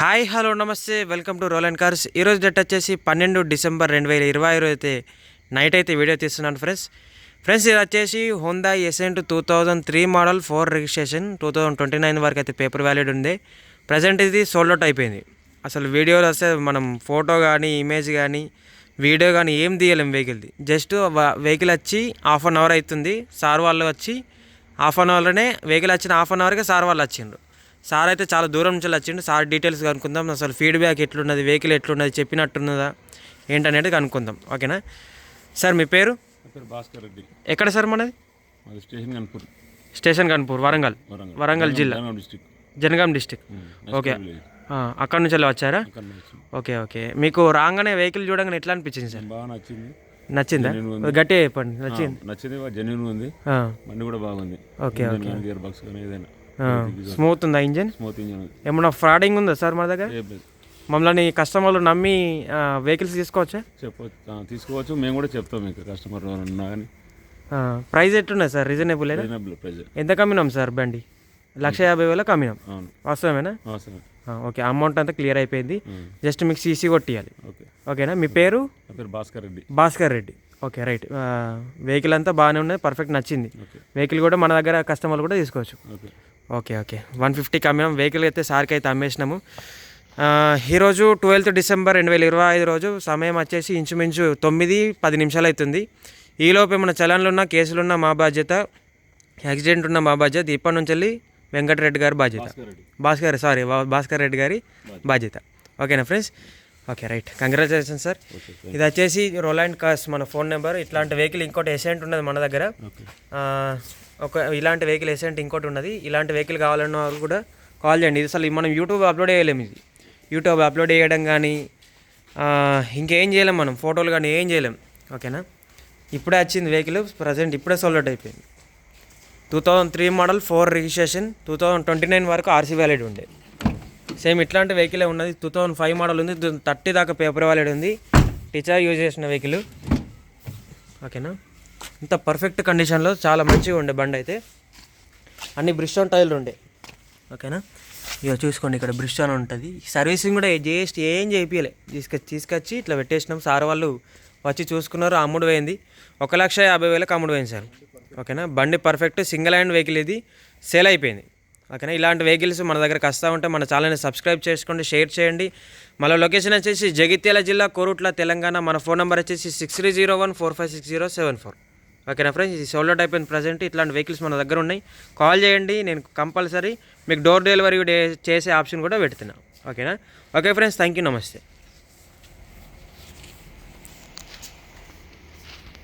Hi hello నమస్తే. Welcome to roll and cars. ఈరోజు date వచ్చేసి పన్నెండు డిసెంబర్ రెండు వేల ఇరవై ఐదు అయితే నైట్ అయితే వీడియో తీస్తున్నాను ఫ్రెండ్స్. ఫ్రెండ్స్ ఇది వచ్చేసి Honda Accent two thousand three model four registration two thousand twenty nine వరకు అయితే పేపర్ వ్యాలిడ్ ఉంది. ప్రజెంట్ ఇది సోల్డ్ అవుట్ అయిపోయింది. అసలు వీడియోలో వస్తే మనం ఫోటో కానీ ఇమేజ్ కానీ వీడియో కానీ ఏం తీయలేం వెహికల్ది జస్ట్ వెహికల్ వచ్చి హాఫ్ అన్ అవర్ అవుతుంది. సార్ వాళ్ళు వచ్చి హాఫ్ అన్ అవర్లోనే వెహికల్ వచ్చిన హాఫ్ అన్ అవర్కే సార్ వాళ్ళు వచ్చిండ్రు. సార్ అయితే చాలా దూరం నుంచి వచ్చిండు. సార్ డీటెయిల్స్ కనుక్కుందాం. అసలు ఫీడ్బ్యాక్ ఎట్లున్నది వెహికల్ ఎట్లున్నది చెప్పినట్టున్నదా ఏంటనేది కనుక్కుందాం. ఓకేనా? సార్ మీ పేరు? భాస్కర్ రెడ్డి. ఎక్కడ సార్ మనది? Station Ghanpur station Ghanpur Warangal. Warangal. జిల్లా. జనగాం డిస్టిక్. ఓకే. అక్కడ నుంచి వెళ్ళి వచ్చారా. Okay okay. మీకు రాగానే వెహికల్ చూడగానే ఎట్లా అనిపించింది సార్? బాగా నచ్చింది. నచ్చిందా? గట్టిగా చెప్పండి. నచ్చింది? నచ్చింది జెన్యున్ ఉంది. బండి కూడా బాగుంది. ఓకే గియర్ బాక్స్ కానీ ఏదైనా. స్మూత్ ఉందా ఇంజన్? స్మూత్ ఇంజన్ ఏమన్నా ఫ్రాడింగ్ ఉందా సార్ మన దగ్గర? మమ్మల్ని కస్టమర్లు నమ్మి వెహికల్స్ తీసుకోవచ్చా? చెప్పవచ్చు తీసుకోవచ్చు. మేము కూడా చెప్తాం మీకు కస్టమర్ ఉన్నా కానీ price sir? Reasonable reasonable price ఎంత కమ్మినాం సార్ బండి? లక్ష యాభై వేల కమ్మినాం. అవును. వాస్తవమేనా? ఓకే. అమౌంట్ అంతా క్లియర్ అయిపోయింది. జస్ట్ మీకు సీసీ కొట్టియాలి. ఓకే. ఓకేనా? మీ పేరు? Bhaskar Reddy. Bhaskar Reddy. Okay right. Vehicle అంతా బాగానే ఉన్నది. పర్ఫెక్ట్ నచ్చింది. వెహికల్ కూడా మన దగ్గర కస్టమర్లు కూడా తీసుకోవచ్చు. Okay okay. వన్ ఫిఫ్టీకి అమ్మాం వెహికల్ అయితే సార్కి అయితే అమ్మేసినాము. ఈరోజు ట్వెల్త్ డిసెంబర్ రెండు వేల ఇరవై ఐదు రోజు సమయం వచ్చేసి ఇంచుమించు తొమ్మిది పది నిమిషాలు అవుతుంది. ఈలోపు ఏమైనా చలన్లు ఉన్నా కేసులున్నా మా బాధ్యత యాక్సిడెంట్ ఉన్న మా బాధ్యత. ఇప్పటి నుంచి వెళ్ళి వెంకటరెడ్డి గారి బాధ్యత. భాస్కర్ సారీ భాస్కర్ రెడ్డి గారి బాధ్యత. ఓకేనా friends? Okay right. Congratulation sir. ఇది వచ్చేసి రోలాండ్ కార్స్ మన ఫోన్ నెంబర్. ఇట్లాంటి వెహికల్ ఇంకోటి ఎసెంట్ ఉన్నది మన దగ్గర. ఒక ఇలాంటి వెహికల్ ఎసెంట్ ఇంకోటి ఉన్నది. ఇలాంటి వెహికల్ కావాలన్న వారు కూడా కాల్ చేయండి. ఇది అసలు మనం యూట్యూబ్ అప్లోడ్ చేయలేము ఇది. యూట్యూబ్ అప్లోడ్ చేయడం కానీ ఇంకేం చేయలేం మనం. ఫోటోలు కానీ ఏం చేయలేం. ఓకేనా ఇప్పుడే వచ్చింది వెహికల్ ప్రజెంట్ ఇప్పుడే సోల్డ్ అయిపోయింది. Two thousand three model four registration two thousand twenty nine వరకు ఆర్సీ వ్యాలిడ్ ఉండే. సేమ్ ఇట్లాంటి వెహికలే ఉన్నది. టూ థౌజండ్ ఫైవ్ మోడల్ ఉంది. థర్టీ దాకా పేపర్ వ్యాలిడ్ ఉంది. టీచర్ యూజ్ చేసిన వెహికల్ ఓకేనా ఇంత పర్ఫెక్ట్ కండిషన్లో చాలా మంచిగా ఉండే బండి అయితే. అన్ని బ్రిస్టోన్ టైర్లు ఉండే. ఓకేనా ఇక చూసుకోండి ఇక్కడ బ్రిస్టోన్ ఉంటుంది. సర్వీసింగ్ కూడా జస్ట్ ఏం చేయించలే తీసుకొచ్చి తీసుకొచ్చి ఇట్లా పెట్టేసినాం. సార్ వాళ్ళు వచ్చి చూసుకున్నారు అమ్ముడు పోయింది. ఒక లక్ష యాభై వేలకు అమ్ముడు పోయింది సార్. ఓకేనా బండి పర్ఫెక్ట్ సింగిల్ హ్యాండ్ వెహికల్ ఇది. సేల్ అయిపోయింది. ఓకేనా ఇలాంటి వెహికల్స్ మన దగ్గరకు వస్తూ ఉంటే మన ఛానల్ని సబ్స్క్రైబ్ చేసుకోండి షేర్ చేయండి. మన లొకేషన్ వచ్చేసి జగిత్యాల జిల్లా కోరుట్ల తెలంగాణ. మన ఫోన్ నెంబర్ వచ్చేసి six three zero one four five six zero seven four ఓకేనా ఫ్రెండ్స్? ఇది సోలో టైప్ అండ్ ప్రజెంట్ ఇట్లాంటి వెహికల్స్ మన దగ్గర ఉన్నాయి. కాల్ చేయండి నేను కంపల్సరీ మీకు డోర్ డెలివరీ చేసే ఆప్షన్ కూడా పెడుతున్నా. ఓకేనా? ఓకే ఫ్రెండ్స్ థ్యాంక్ యూ నమస్తే.